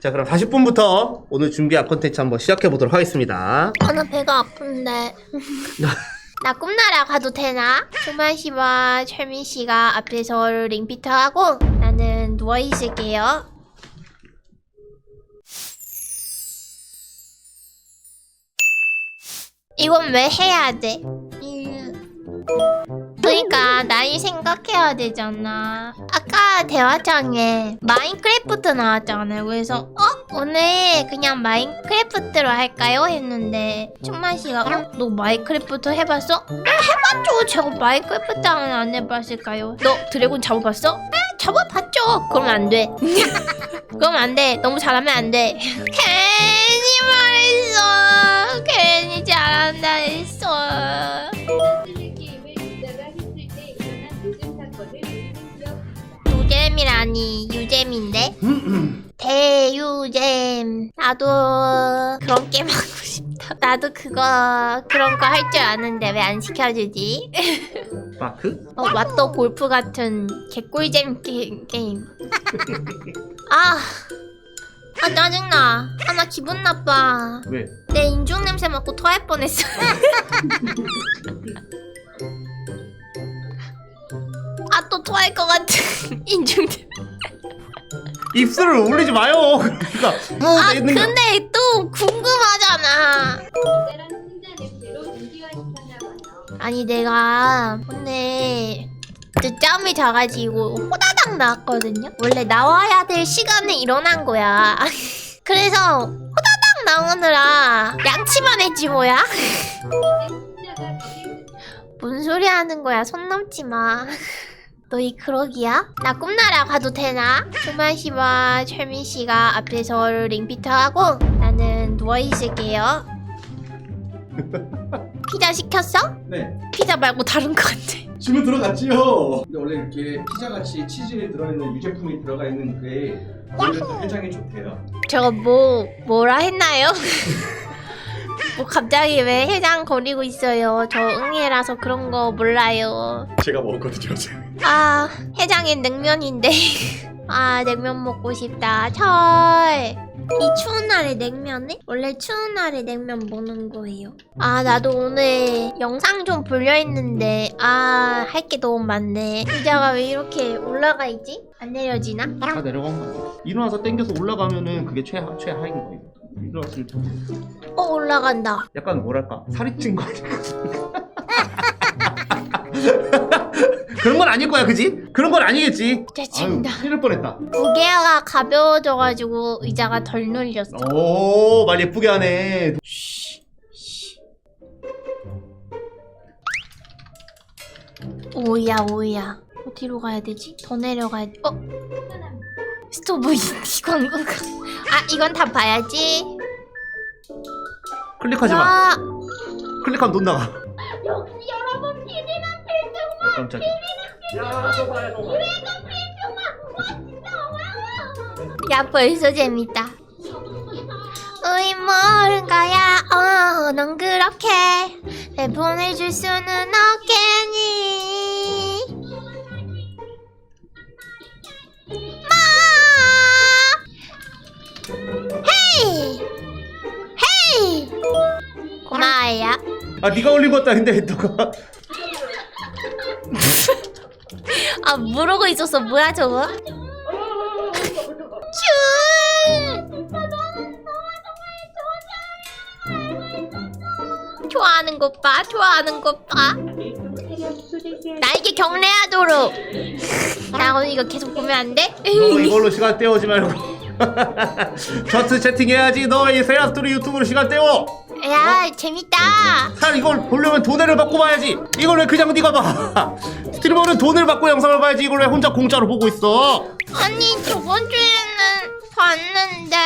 자 그럼 40분부터 오늘 준비한 콘텐츠 한번 시작해 보도록 하겠습니다. 아, 나 배가 아픈데. 나 꿈나라 가도 되나? 조만 씨와 철민 씨가 앞에서 링피터 하고 나는 누워 있을게요. 이건 왜 해야 돼? 음. 그러니까 나이 생각해야 되잖아. 아까 대화창에 마인크래프트 나왔잖아요. 그래서 어 오늘 그냥 마인크래프트로 할까요? 했는데 충만 씨가 어? 너 마인크래프트 해봤어? 네, 해봤죠. 제가 마인크래프트는 안 해봤을까요? 너 드래곤 잡아봤어? 네 잡아봤죠. 그럼 안 돼. 그럼 안 돼. 너무 잘하면 안 돼. 괜히 말했어. 괜히 잘한다 했어. 유잼이라니 유잼인데? 대유잼. 나도 그런 게임 하고 싶다. 나도 그거 그런 거 할 줄 아는데 왜 안 시켜주지? 마크? 어 왓더 골프 같은 개꿀잼 게, 게임. 아, 아 짜증나. 아 나 기분 나빠. 왜? 내 인중 냄새 맡고 토할 뻔했어 토할 것 같은 인중 냄새 입술을 올리지 마요. 그러니까 아뭐 있는 거. 근데 또 궁금하잖아 봐요. 아니 내가 오늘 늦잠을 자가지고 호다닥 나왔거든요 원래 나와야 될 시간에 일어난 거야 그래서 호다닥 나오느라 양치만 했지 뭐야 이제 뭔 소리 하는 거야 손 넘지 마 너희 그러기야? 나 꿈나라 가도 되나? 조만 씨와 철민 씨가 앞에서 링피터 하고 나는 누워 있을게요 피자 시켰어? 네. 피자 말고 다른 거 같아 주문 들어갔지요. 근데 원래 이렇게 피자 같이 치즈에 들어있는 유제품이 들어가 있는 그게 오히려 해장에 좋대요. 저거 뭐 뭐라 했나요? 뭐 갑자기 왜 해장 거리고 있어요? 저 응애라서 그런 거 몰라요. 제가 먹었거든요. 어제. 아 해장엔 냉면인데 아 냉면 먹고 싶다. 철. 이 추운 날에 냉면에? 원래 추운 날에 냉면 먹는 거예요. 아 나도 오늘 영상 좀 보려 했는데 아 할 게 너무 많네. 의자가 왜 이렇게 올라가 있지? 안 내려지나? 다 내려간 거 같아. 일어나서 땡겨서 올라가면은 그게 최하 최하인 거예요. 일어났을 때 어 올라간다. 약간 뭐랄까 살이 찐 거 아니야? 그런 건 아닐 거야, 그지? 그런 건 아니겠지. 짜증나. 큰일 날 뻔했다. 무게가 가벼워져가지고 의자가 덜 눌렸어. 오, 말 예쁘게 하네. 오야 오야. 어디로 가야 되지? 더 내려가야 돼. 어? 스토브 이, 이 광고가. 아 이건 다 봐야지. 클릭하지 마. 와. 클릭하면 돈 나가. 역시 여러분 피디는 필승만. 깜짝이야. 야 벌써 재밌다. 으이 모른 거야. 어, 넌 그렇게 내 보내줄 수는 없겠니? 아, 네가 올린 것 같다. 근데 너가 아 모르고 있었어. 뭐야 저거? 슈. 좋아하는 것 봐, 좋아하는 것 봐. 나에게 경례하도록. 나 오늘 이거 계속 보면 안 돼? 너 이걸로 시간 때우지 말고. 저트 채팅해야지. 너이 세라 스토리 유튜브로 시간 때워. 야, 재밌다. 살 이걸 보려면 돈을 받고 봐야지. 이걸 왜 그냥 네가 봐? 스트리머는 돈을 받고 영상을 봐야지. 이걸 왜 혼자 공짜로 보고 있어? 아니 저번 주에는 봤는데.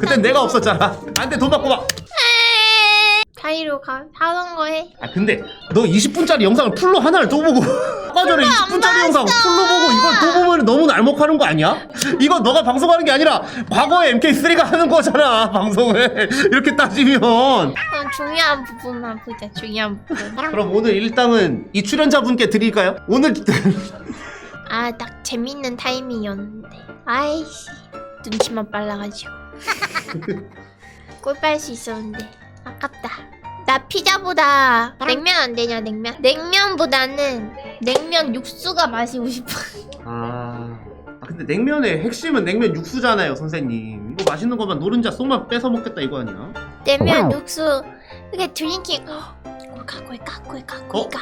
그땐 내가 없었잖아. 안돼 돈 받고 봐. 자이로 가 하던 거 해. 아 근데 너 20분짜리 영상을 풀로 하나를 또 보고 아까 전에 20분짜리 영상 풀로 보고 이걸 또 보면 너무 날먹하는 거 아니야? 이거 너가 방송하는 게 아니라 과거에 MK3가 하는 거잖아 방송을 이렇게 따지면 그럼 중요한 부분만 보자. 중요한 부분. 그럼 오늘 일당은 이 출연자분께 드릴까요? 오늘 아, 딱 재밌는 타이밍이었는데. 아이씨, 눈치만 빨라가지고. 꿀빨수 있었는데. 나 피자보다 냉면 안 되냐 냉면? 냉면보다는 냉면 육수가 마시고 싶어. 아... 아 근데 냉면의 핵심은 냉면 육수잖아요 선생님 이거 맛있는 것만 노른자 속만 뺏어 먹겠다 이거 아니야? 냉면 육수 이게 드링킹. 꼴까 꼴까 꼴까 꼴까.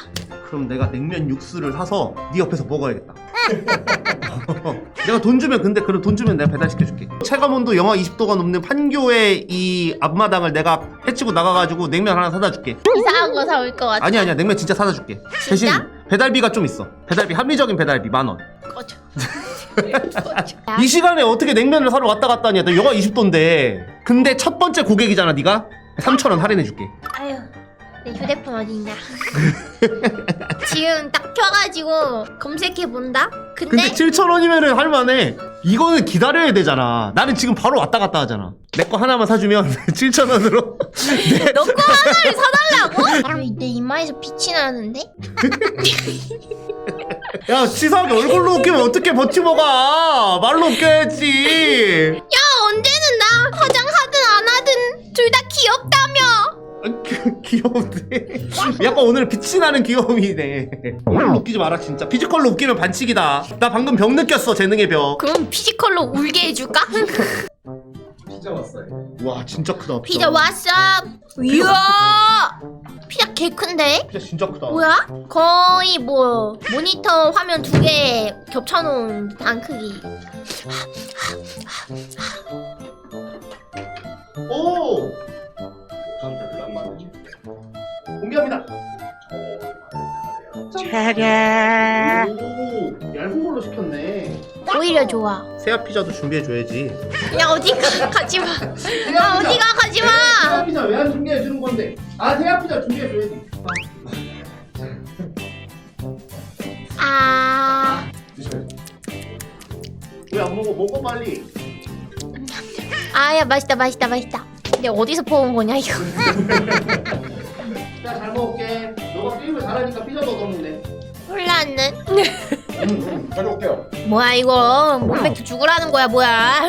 그럼 내가 냉면 육수를 사서 네 옆에서 먹어야겠다 내가 돈 주면 근데 그럼 돈 주면 내가 배달시켜줄게. 체감온도 영하 20도가 넘는 판교의 이 앞마당을 내가 해치고 나가가지고 냉면 하나 사다 줄게. 이상한 거 사올 것 같아. 아니 아니야. 냉면 진짜 사다 줄게. 대신 배달비가 좀 있어. 배달비 합리적인 배달비 만원. 꺼져. 이 시간에 어떻게 냉면을 사러 왔다 갔다 하냐. 너 영하 20도인데. 근데 첫 번째 고객이잖아 네가. 3천원 할인해줄게. 아유 내 휴대폰 어딨냐? 지금 딱 켜가지고 검색해 본다. 근데, 근데 7천원이면은 할만해 이거는 기다려야 되잖아 나는 지금 바로 왔다 갔다 하잖아 내 거 하나만 사주면 7천원으로 너거 하나를 사달라고? 왜내 이마에서 빛이 나는데? 야 치사하게 얼굴로 웃기면 어떻게 버티고가 말로 웃겨야지 야 언제는 나 화장하든 안 하든 둘 다 귀엽다며. 아, 그, 귀여운데 약간 오늘 빛이 나는 귀여움이네 얼굴로 웃기지 마라 진짜 피지컬로 웃기면 반칙이다 나 방금 벽 느꼈어 재능의 벽와 그럼 피지컬로 울게 해줄까? 피자 왔어요. 진짜 크다 피자 왔어. 이야. 피자 개 큰데? 피자 진짜 크다 뭐야? 거의 뭐 모니터 화면 두 개 겹쳐놓은 듯한 크기. 오 공개합니다 오 얇은 걸로 시켰네 오히려 좋아. 새야 피자도 준비해줘야지 야 어디가 가지 마. 새야 아 어디가 가지 마. 새야 피자 왜 안 준비해 주는 건데 아 새야 피자 준비해줘야지 아. 왜안 먹어 먹어 빨리 아야 맛있다 맛있다 맛있다. 근데 어디서 퍼온 거냐 이거? 자, 잘 먹을게. 너가 게임을 잘하니까 피자도 얻어먹네. 혼란은? 가져올게요. 뭐야 이거 몸맥주 죽으라는 거야 뭐야?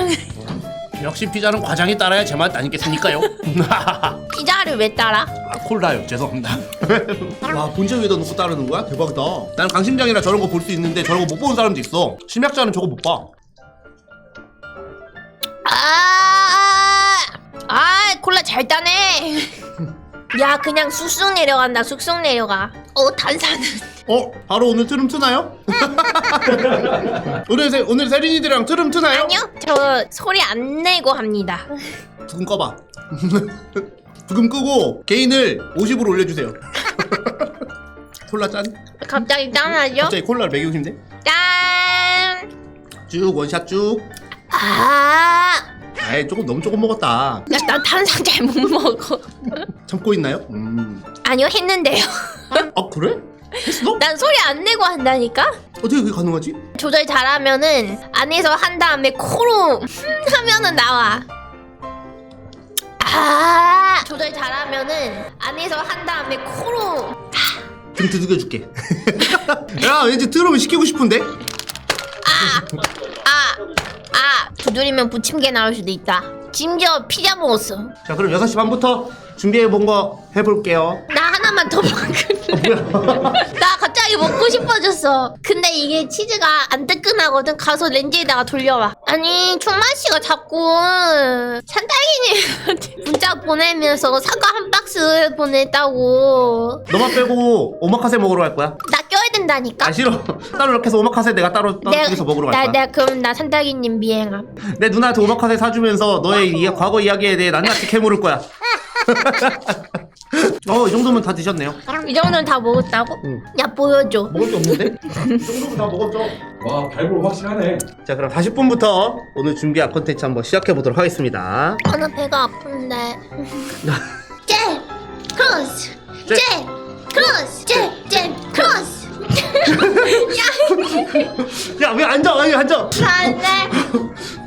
역시 피자는 과장이 따라야 제맛 아니겠습니까요? 피자를 왜 따라? 아, 콜라요. 죄송합니다. 와, 본체 위에다 놓고 따르는 거야? 대박이다. 나는 강심장이라 저런 거 볼 수 있는데 저런 거 못 보는 사람도 있어. 심약자는 저거 못 봐. 아, 아 콜라 잘 따네. 야 그냥 쑥쑥 내려간다 쑥쑥 내려가. 어 탄산은. 어? 바로 오늘 트름 트나요? 오늘 세, 오늘 세린이들이랑 트름 트나요? 아니요 저 소리 안 내고 합니다. 부금 꺼봐. 부금 끄고 개인을 50으로 올려주세요. 콜라 짠? 갑자기 짠하죠? 갑자기 콜라를 먹이고 싶네? 짠. 쭉 원샷 쭉. 아, 아이 조금 너무 조금 먹었다. 야, 난 탄산 잘 못 먹어. 참고 있나요? 음. 아니요 했는데요. 아 그래? 했어? 난 소리 안 내고 한다니까. 어떻게 그게 가능하지? 조절 잘하면은 안에서 한 다음에 코로 흠 하면은 나와. 아 조절 잘하면은 안에서 한 다음에 코로 등 두들겨 줄게. 야 왠지 트럼을 시키고 싶은데? 아 아, 두드리면 부침개 나올 수도 있다. 심지어 피자 먹었어. 자 그럼 6시 반부터 준비해 본 거 해볼게요. 나 하나만 더 먹을래. 나 갑자기 먹고 싶어졌어. 근데 이게 치즈가 안 뜨끈하거든. 가서 렌즈에다가 돌려와. 아니 충만 씨가 자꾸 산딸기님한테 문자 보내면서 사과 한 박스 보냈다고. 너만 빼고 오마카세 먹으러 갈 거야. 나 된다니까. 아 싫어. 따로 이렇게 해서 오마카세 내가 따로 따로 둘이서 먹으러 갈 나, 거야. 내가 그럼 나 산딸기님 미행함. 내 누나한테 오마카세 사주면서 너의 이 과거 이야기에 대해 낱낱이 캐물을 거야. 어, 이 정도면 다 드셨네요. 이 정도는 다 먹었다고? 응. 야 보여줘. 먹을 게 없는데? 이 정도면 다 먹었죠. 와 발볼 확실하네. 자, 그럼 40분부터 오늘 준비한 콘텐츠 한번 시작해 보도록 하겠습니다. 아, 나 배가 아픈데. 제 크로스. 제. 제 크로스. 제, 제 크로스. 야, 야, 왜 앉아? 왜 앉아? 안돼.